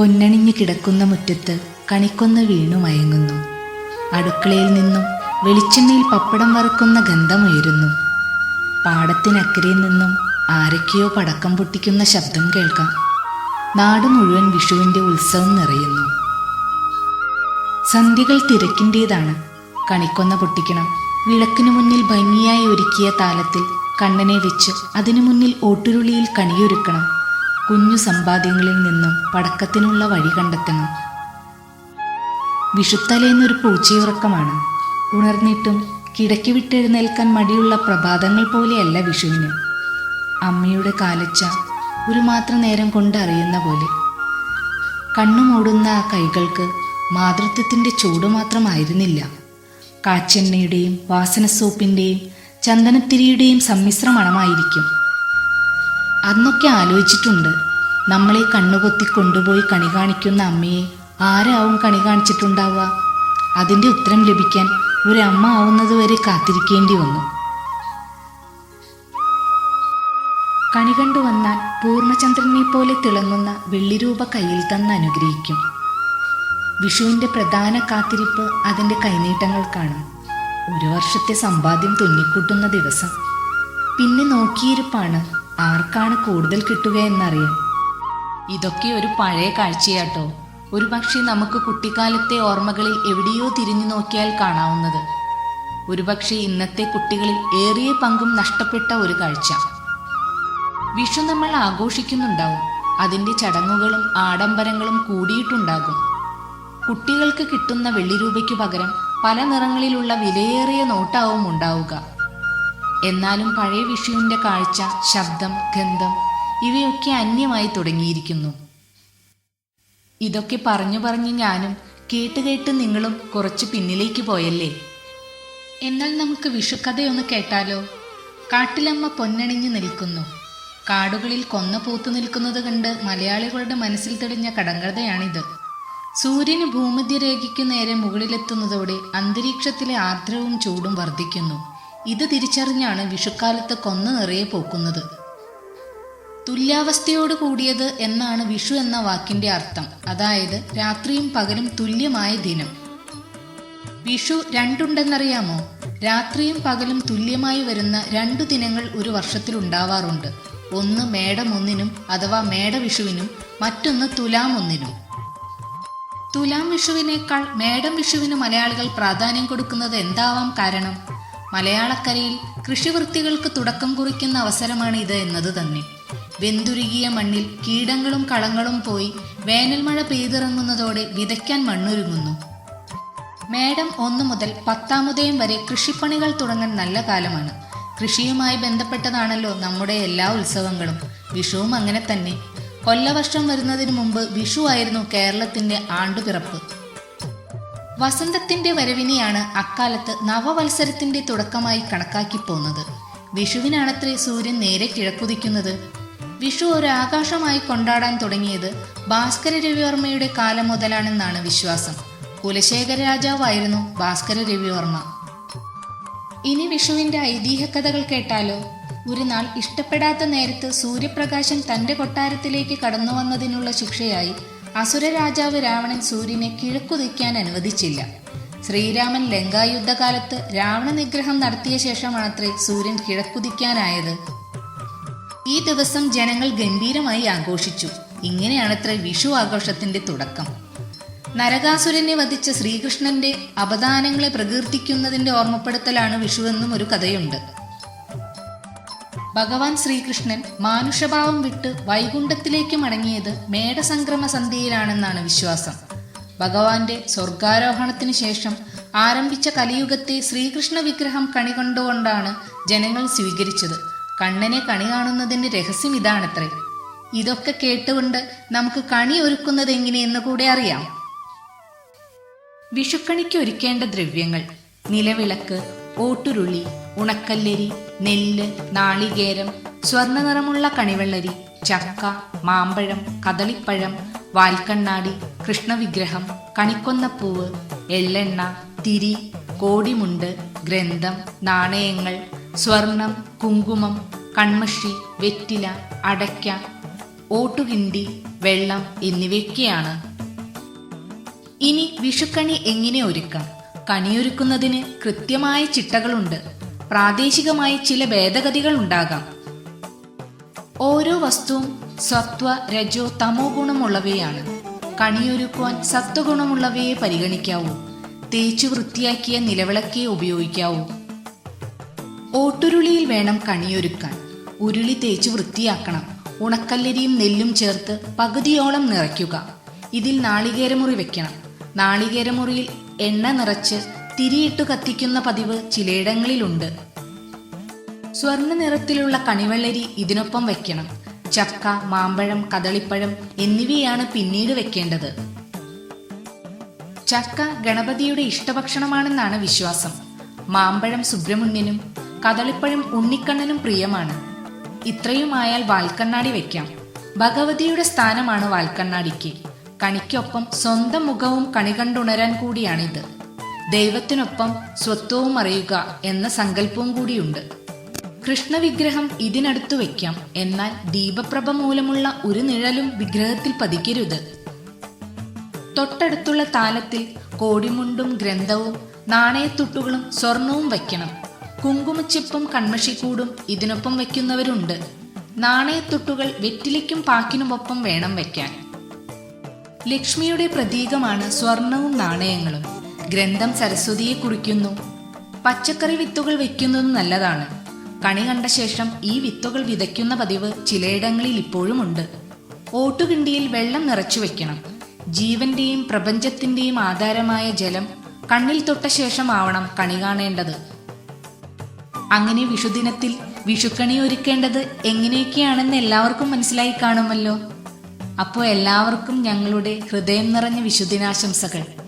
പൊന്നണിഞ്ഞു കിടക്കുന്ന മുറ്റത്ത് കണിക്കൊന്ന് വീണു മയങ്ങുന്നു. അടുക്കളയിൽ നിന്നും വെളിച്ചെണ്ണയിൽ പപ്പടം വറുക്കുന്ന ഗന്ധമുയരുന്നു. പാടത്തിനക്കരയിൽ നിന്നും ആരൊക്കെയോ പടക്കം പൊട്ടിക്കുന്ന ശബ്ദം കേൾക്കാം. നാട് മുഴുവൻ വിഷുവിന്റെ ഉത്സവം നിറയുന്നു. സന്ധ്യകൾ തിരക്കിന്റേതാണ് കണിക്കൊന്ന പൊട്ടിക്കണം. വിളക്കിനു മുന്നിൽ ഭംഗിയായി ഒരുക്കിയ താലത്തിൽ കണ്ണനെ വെച്ച് അതിനു മുന്നിൽ ഓട്ടുരുളിയിൽ കണിയൊരുക്കണം. കുഞ്ഞു സമ്പാദ്യങ്ങളിൽ നിന്നും പടക്കത്തിനുള്ള വഴി കണ്ടെത്തണം വിഷുത്തലേന്നൊരു പൂച്ചയുറക്കമാണ്. ഉണർന്നിട്ടും കിടക്കി വിട്ടെഴുന്നേൽക്കാൻ മടിയുള്ള പ്രഭാതങ്ങൾ പോലെയല്ല വിഷുവിന്. അമ്മയുടെ കാലച്ച ഒരു മാത്രം നേരം കൊണ്ടറിയുന്ന പോലെ. കണ്ണു മൂടുന്ന ആ കൈകൾക്ക് മാതൃത്വത്തിന്റെ ചൂട് മാത്രമായിരുന്നില്ല. കാച്ചെണ്ണയുടെയും വാസന സോപ്പിന്റെയും ചന്ദനത്തിരിയുടെയും സമ്മിശ്ര മണമായിരിക്കും അന്നൊക്കെ ആലോചിച്ചിട്ടുണ്ട്. നമ്മളെ കണ്ണുപൊത്തി കൊണ്ടുപോയി കണി കാണിക്കുന്ന അമ്മയെ ആരാവും കണി കാണിച്ചിട്ടുണ്ടാവുക? അതിന്റെ ഉത്തരം ലഭിക്കാൻ ഒരു അമ്മ ആവുന്നതുവരെ കാത്തിരിക്കേണ്ടി വന്നു. കണി കണ്ടു വന്നാൽ പൂർണചന്ദ്രനെ പോലെ തിളങ്ങുന്ന വെള്ളിരൂപ കയ്യിൽ തന്ന് അനുഗ്രഹിക്കും. വിഷുവിന്റെ പ്രധാന കാത്തിരിപ്പ് അതിന്റെ കൈനീട്ടങ്ങൾക്കാണ് ഒരു വർഷത്തെ സമ്പാദ്യം തുന്നിക്കൂട്ടുന്ന ദിവസം. പിന്നെ നോക്കിയിരിപ്പാണ് ആർക്കാണ് കൂടുതൽ കിട്ടുക എന്നറിയാം. ഇതൊക്കെ ഒരു പഴയ കാഴ്ചയാട്ടോ. ഒരു പക്ഷേ നമുക്ക് കുട്ടിക്കാലത്തെ ഓർമ്മകളിൽ എവിടെയോ തിരിഞ്ഞു നോക്കിയാൽ കാണാവുന്നത്. ഒരുപക്ഷെ ഇന്നത്തെ കുട്ടികളിൽ ഏറിയ പങ്കും നഷ്ടപ്പെട്ട ഒരു കാഴ്ച. വിഷു നമ്മൾ ആഘോഷിക്കുന്നുണ്ടാവും. അതിന്റെ ചടങ്ങുകളും ആഡംബരങ്ങളും കൂടിയിട്ടുണ്ടാകും. കുട്ടികൾക്ക് കിട്ടുന്ന വെള്ളിരൂപയ്ക്ക് പകരം പല നിറങ്ങളിലുള്ള വിലയേറിയ നോട്ടാവും ഉണ്ടാവുക. എന്നാലും പഴയ വിഷുവിന്റെ കാഴ്ച ശബ്ദം ഗന്ധം ഇവയൊക്കെ അന്യമായി തുടങ്ങിയിരിക്കുന്നു. ഇതൊക്കെ പറഞ്ഞു പറഞ്ഞ് ഞാനും കേട്ട് കേട്ട് നിങ്ങളും കുറച്ച് പിന്നിലേക്ക് പോയല്ലേ? എന്നാൽ നമുക്ക് വിഷുക്കഥയൊന്ന് കേട്ടാലോ? കാട്ടിലമ്മ പൊന്നണിഞ്ഞു നിൽക്കുന്നു. കാടുകളിൽ കൊന്ന പൂത്തു നിൽക്കുന്നത് കണ്ട് മലയാളികളുടെ മനസ്സിൽ തെളിഞ്ഞ കടങ്കഥയാണിത്. സൂര്യന് ഭൂമധ്യരേഖയ്ക്ക് നേരെ മുകളിലെത്തുന്നതോടെ അന്തരീക്ഷത്തിലെ ആർദ്രവും ചൂടും വർദ്ധിക്കുന്നു. ഇത് തിരിച്ചറിഞ്ഞാണ് വിഷുക്കാലത്ത് കൊന്ന നിറയെ പോക്കുന്നത്. തുല്യാവസ്ഥയോട് കൂടിയത് എന്നാണ് വിഷു എന്ന വാക്കിന്റെ അർത്ഥം. അതായത് രാത്രിയും പകലും തുല്യമായ ദിനം. വിഷു രണ്ടുണ്ടെന്നറിയാമോ? രാത്രിയും പകലും തുല്യമായി വരുന്ന രണ്ടു ദിനങ്ങൾ ഒരു വർഷത്തിൽ ഉണ്ടാവാറുണ്ട്. ഒന്ന് മേടം ഒന്നിനും അഥവാ മേടവിഷുവിനും മറ്റൊന്ന് തുലാം ഒന്നിനും തുലാം വിഷുവിനേക്കാൾ മേടം വിഷുവിന് മലയാളികൾ പ്രാധാന്യം കൊടുക്കുന്നത് എന്താവാം കാരണം? മലയാളക്കരയിൽ കൃഷിവൃത്തികൾക്ക് തുടക്കം കുറിക്കുന്ന അവസരമാണ് ഇത് എന്നത് തന്നെ. വെന്തുരുകിയ മണ്ണിൽ കീടങ്ങളും കളങ്ങളും പോയി വേനൽ മഴ പെയ്തിറങ്ങുന്നതോടെ വിതയ്ക്കാൻ മണ്ണൊരുങ്ങുന്നു. മേടം ഒന്നു മുതൽ പത്താമുദയം വരെ കൃഷിപ്പണികൾ തുടങ്ങാൻ നല്ല കാലമാണ്. കൃഷിയുമായി ബന്ധപ്പെട്ടതാണല്ലോ നമ്മുടെ എല്ലാ ഉത്സവങ്ങളും. വിഷുവും അങ്ങനെ തന്നെ. കൊല്ലവർഷം വരുന്നതിന് മുമ്പ് വിഷു ആയിരുന്നു കേരളത്തിന്റെ ആണ്ടുപിറപ്പ്. വസന്തത്തിന്റെ വരവിനെയാണ് അക്കാലത്ത് നവവത്സരത്തിന്റെ തുടക്കമായി കണക്കാക്കി പോന്നത്. വിഷുവിനാണത്രേ സൂര്യൻ നേരെ കിഴക്കുതിക്കുന്നത് വിഷു ഒരു ആകാശമായി കൊണ്ടാടാൻ തുടങ്ങിയത് ഭാസ്കര രവിവർമ്മയുടെ കാലം മുതലാണെന്നാണ് വിശ്വാസം. കുലശേഖര രാജാവായിരുന്നു ഭാസ്കര രവിവർമ്മ. ഇനി വിഷുവിന്റെ ഐതിഹ്യകഥകൾ കേട്ടാലോ? ഒരു നാൾ ഇഷ്ടപ്പെടാത്ത നേരത്ത് സൂര്യപ്രകാശം തന്റെ കൊട്ടാരത്തിലേക്ക് കടന്നു വന്നതിനുള്ള ശിക്ഷയായി അസുര രാജാവ് രാവണൻ സൂര്യനെ കിഴക്കുതിക്കാൻ അനുവദിച്ചില്ല. ശ്രീരാമൻ ലങ്കായുദ്ധകാലത്ത് രാവണ നിഗ്രഹം നടത്തിയ മാത്രമേ സൂര്യൻ കിഴക്കുതിക്കാനായത് ഈ ദിവസം ജനങ്ങൾ ഗംഭീരമായി ആഘോഷിച്ചു. ഇങ്ങനെയാണത്രേ വിഷു ആഘോഷത്തിന്റെ തുടക്കം. നരകാസുരനെ വധിച്ച ശ്രീകൃഷ്ണന്റെ അപദാനങ്ങളെ പ്രകീർത്തിക്കുന്നതിന്റെ ഓർമ്മപ്പെടുത്തലാണ് വിഷുവെന്നും ഒരു കഥയുണ്ട്. ഭഗവാൻ ശ്രീകൃഷ്ണൻ മാനുഷഭാവം വിട്ട് വൈകുണ്ഠത്തിലേക്ക് മടങ്ങിയത് മേടസംക്രമ സന്ധ്യയിലാണെന്നാണ് വിശ്വാസം. ഭഗവാന്റെ സ്വർഗാരോഹണത്തിന് ശേഷം ആരംഭിച്ച കലിയുഗത്തെ ശ്രീകൃഷ്ണ വിഗ്രഹം കണി കണ്ടുകൊണ്ടാണ് ജനങ്ങൾ സ്വീകരിച്ചത്. കണ്ണനെ കണി കാണുന്നതിന്റെ രഹസ്യം ഇതാണത്രേ. ഇതൊക്കെ കേട്ടുകൊണ്ട് നമുക്ക് കണി ഒരുക്കുന്നത് എങ്ങനെയെന്ന് കൂടെ അറിയാം. വിഷുക്കണിക്ക് ഒരുക്കേണ്ട ദ്രവ്യങ്ങൾ നിലവിളക്ക് ഓട്ടുരുളി ഉണക്കല്ലരി നെല്ല് നാളികേരം സ്വർണ നിറമുള്ള കണിവെള്ളരി ചക്ക മാമ്പഴം കദളിപ്പഴം വാൽക്കണ്ണാടി കൃഷ്ണവിഗ്രഹം കണിക്കൊന്നപ്പൂവ് എള്ളെണ്ണ തിരി കോടിമുണ്ട് ഗ്രന്ഥം നാണയങ്ങൾ സ്വർണം കുങ്കുമം കൺമഷി വെറ്റില അടയ്ക്ക ഓട്ടുകിണ്ടി വെള്ളം എന്നിവയൊക്കെയാണ്. ഇനി വിഷുക്കണി എങ്ങനെ ഒരുക്കാം? കണിയൊരുക്കുന്നതിന് കൃത്യമായ ചിട്ടകളുണ്ട്. പ്രാദേശികമായി ചില ഭേദഗതികൾ ഉണ്ടാകാം. ഓരോ വസ്തുവും സത്വ രജോ തമോ ഗുണമുള്ളവയാണ്. കണിയൊരുക്കുവാൻ സത്വഗുണമുള്ളവയെ പരിഗണിക്കാവൂ. തേച്ചു വൃത്തിയാക്കിയ നിലവിളക്കേ ഉപയോഗിക്കാവൂ. ഓട്ടുരുളിയിൽ വേണം കണിയൊരുക്കാൻ. ഉരുളി തേച്ചു വൃത്തിയാക്കണം. ഉണക്കല്ലരിയും നെല്ലും ചേർത്ത് പകുതിയോളം നിറയ്ക്കുക. ഇതിൽ നാളികേരമുറി വെക്കണം. നാളികേരമുറിയിൽ എണ്ണ നിറച്ച് തിരിയിട്ടു കത്തിക്കുന്ന പതിവ് ചിലയിടങ്ങളിലുണ്ട്. സ്വർണ നിറത്തിലുള്ള കണിവെള്ളരി ഇതിനൊപ്പം വെക്കണം ചക്ക മാമ്പഴം കദളിപ്പഴം എന്നിവയാണ് പിന്നീട് വെക്കേണ്ടത് ചക്ക ഗണപതിയുടെ ഇഷ്ടഭക്ഷണമാണെന്നാണ് വിശ്വാസം. മാമ്പഴം സുബ്രഹ്മണ്യനും കദളിപ്പഴം ഉണ്ണിക്കണ്ണനും പ്രിയമാണ്. ഇത്രയുമായാൽ വാൽക്കണ്ണാടി വെക്കാം ഭഗവതിയുടെ സ്ഥാനമാണ് വാൽക്കണ്ണാടിക്ക്. കണിക്കൊപ്പം സ്വന്തം മുഖവും കണി കണ്ടുണരാൻ കൂടിയാണിത്. ദൈവത്തിനൊപ്പം സ്വത്വവും അറിയുക എന്ന സങ്കല്പവും കൂടിയുണ്ട്. കൃഷ്ണവിഗ്രഹം ഇതിനടുത്തു വയ്ക്കാം. എന്നാൽ ദീപപ്രഭ മൂലമുള്ള ഒരു നിഴലും വിഗ്രഹത്തിൽ പതിക്കരുത്. തൊട്ടടുത്തുള്ള താലത്തിൽ കോടിമുണ്ടും ഗ്രന്ഥവും നാണയത്തുട്ടുകളും സ്വർണവും വയ്ക്കണം. കുങ്കുമച്ചിപ്പും കൺമഷിക്കൂടും ഇതിനൊപ്പം വയ്ക്കുന്നവരുണ്ട്. നാണയത്തുട്ടുകൾ വെറ്റിലയ്ക്കും പാക്കിനുമൊപ്പം വേണം വയ്ക്കാൻ. ലക്ഷ്മിയുടെ പ്രതീകമാണ് സ്വർണവും നാണയങ്ങളും. ഗ്രന്ഥം സരസ്വതിയെ കുറിക്കുന്നു. പച്ചക്കറി വിത്തുകൾ വെക്കുന്നത് നല്ലതാണ്. കണി കണ്ട ശേഷം ഈ വിത്തുകൾ വിതയ്ക്കുന്ന പതിവ് ചിലയിടങ്ങളിൽ ഇപ്പോഴുമുണ്ട് ഓട്ടുകിണ്ടിയിൽ വെള്ളം നിറച്ചു വെക്കണം ജീവന്റെയും പ്രപഞ്ചത്തിന്റെയും ആധാരമായ ജലം കണ്ണിൽ തൊട്ട ശേഷമാവണം കണി കാണേണ്ടത്. അങ്ങനെ വിഷുദിനത്തിൽ വിഷുക്കണി ഒരുക്കേണ്ടത് എങ്ങനെയൊക്കെയാണെന്ന് എല്ലാവർക്കും മനസ്സിലായി കാണുമല്ലോ. അപ്പോൾ എല്ലാവർക്കും ഞങ്ങളുടെ ഹൃദയം നിറഞ്ഞ വിഷുദിനാശംസകൾ.